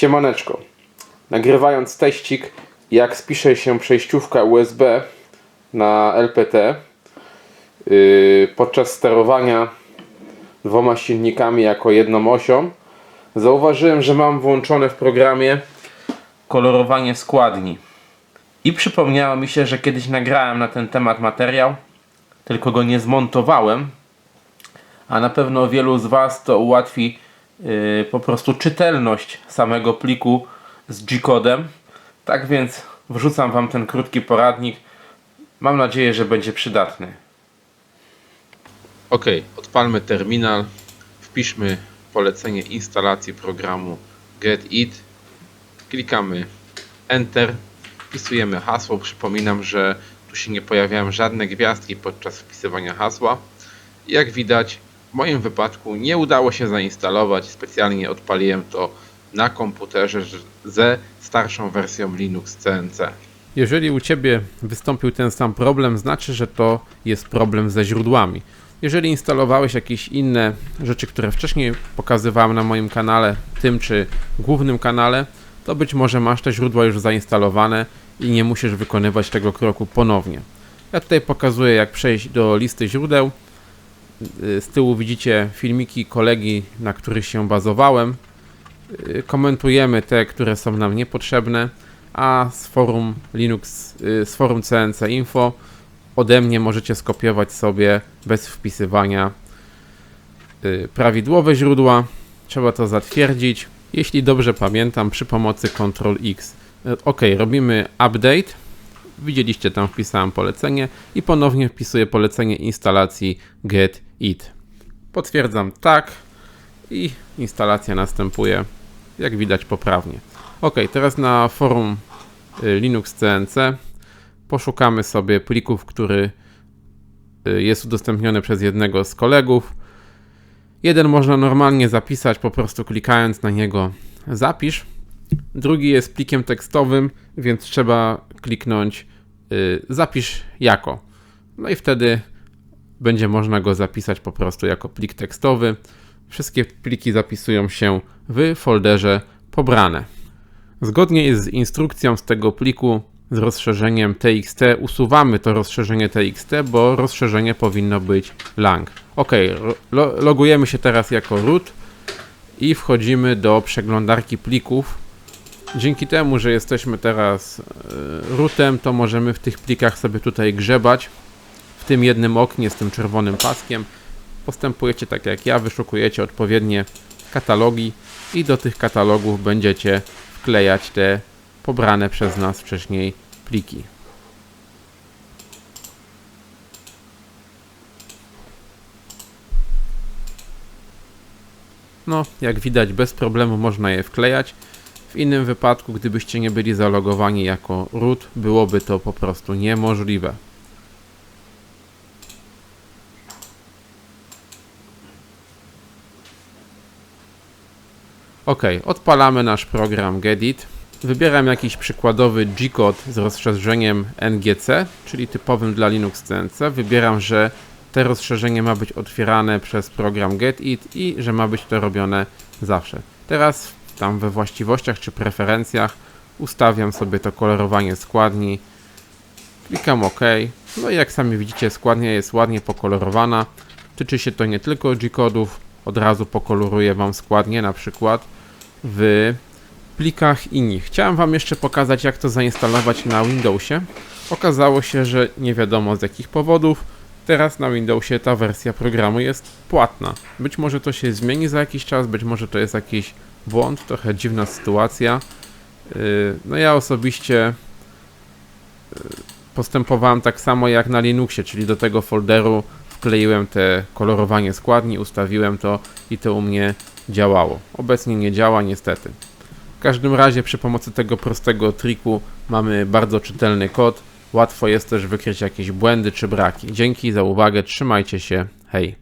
Siemaneczko. Nagrywając teścik, jak spisze się przejściówka USB na LPT yy, podczas sterowania dwoma silnikami jako jedną osią, zauważyłem, że mam włączone w programie kolorowanie składni. I przypomniało mi się, że kiedyś nagrałem na ten temat materiał, tylko go nie zmontowałem, a na pewno wielu z Was to ułatwi po prostu czytelność samego pliku z G-kodem. Tak więc wrzucam Wam ten krótki poradnik. Mam nadzieję, że będzie przydatny. Ok, odpalmy terminal, wpiszmy polecenie instalacji programu GetIt, klikamy Enter, wpisujemy hasło. Przypominam, że tu się nie pojawiają żadne gwiazdki podczas wpisywania hasła. Jak widać, w moim wypadku nie udało się zainstalować. Specjalnie odpaliłem to na komputerze ze starszą wersją Linux CNC. Jeżeli u Ciebie wystąpił ten sam problem, znaczy, że to jest problem ze źródłami. Jeżeli instalowałeś jakieś inne rzeczy, które wcześniej pokazywałem na moim kanale, tym czy głównym kanale, to być może masz te źródła już zainstalowane i nie musisz wykonywać tego kroku ponownie. Ja tutaj pokazuję, jak przejść do listy źródeł. Z tyłu widzicie filmiki kolegi, na których się bazowałem. Y, Komentujemy te, które są nam niepotrzebne a z forum Linux, y, z forum CNC Info ode mnie możecie skopiować sobie bez wpisywania y, prawidłowe źródła. Trzeba to zatwierdzić. Jeśli dobrze pamiętam, przy pomocy Ctrl X. Ok, robimy update. Widzieliście tam wpisałem polecenie i ponownie wpisuję polecenie instalacji get it. Potwierdzam tak i instalacja następuje jak widać poprawnie. Ok, teraz na forum y, Linux CNC poszukamy sobie plików, który y, jest udostępniony przez jednego z kolegów. Jeden można normalnie zapisać, po prostu klikając na niego zapisz. Drugi jest plikiem tekstowym, więc trzeba kliknąć y, zapisz jako. No i wtedy będzie można go zapisać po prostu jako plik tekstowy. Wszystkie pliki zapisują się w folderze pobrane. Zgodnie z instrukcją z tego pliku z rozszerzeniem TXT usuwamy to rozszerzenie TXT, bo rozszerzenie powinno być lang. Ok, lo logujemy się teraz jako root i wchodzimy do przeglądarki plików. Dzięki temu, że jesteśmy teraz e, rootem, to możemy w tych plikach sobie tutaj grzebać. Tym jednym oknie z tym czerwonym paskiem postępujecie tak jak ja, wyszukujecie odpowiednie katalogi i do tych katalogów będziecie wklejać te pobrane przez nas wcześniej pliki. No, jak widać, bez problemu można je wklejać. W innym wypadku, gdybyście nie byli zalogowani jako root, byłoby to po prostu niemożliwe. Ok, odpalamy nasz program Gedit. Wybieram jakiś przykładowy G-code z rozszerzeniem NGC, czyli typowym dla Linux CNC. Wybieram, że te rozszerzenie ma być otwierane przez program Getit i że ma być to robione zawsze. Teraz tam we właściwościach czy preferencjach ustawiam sobie to kolorowanie składni. Klikam OK. No i jak sami widzicie, składnia jest ładnie pokolorowana. Tyczy się to nie tylko G-kodów, od razu pokoloruję Wam składnie, na przykład w plikach inni. Chciałem Wam jeszcze pokazać, jak to zainstalować na Windowsie. Okazało się, że nie wiadomo z jakich powodów. Teraz na Windowsie ta wersja programu jest płatna. Być może to się zmieni za jakiś czas, być może to jest jakiś błąd, trochę dziwna sytuacja. Yy, No ja osobiście yy, postępowałem tak samo jak na Linuxie, czyli do tego folderu wkleiłem te kolorowanie składni, ustawiłem to i to u mnie działało. Obecnie nie działa niestety. W każdym razie przy pomocy tego prostego triku mamy bardzo czytelny kod. Łatwo jest też wykryć jakieś błędy czy braki. Dzięki za uwagę, trzymajcie się, hej.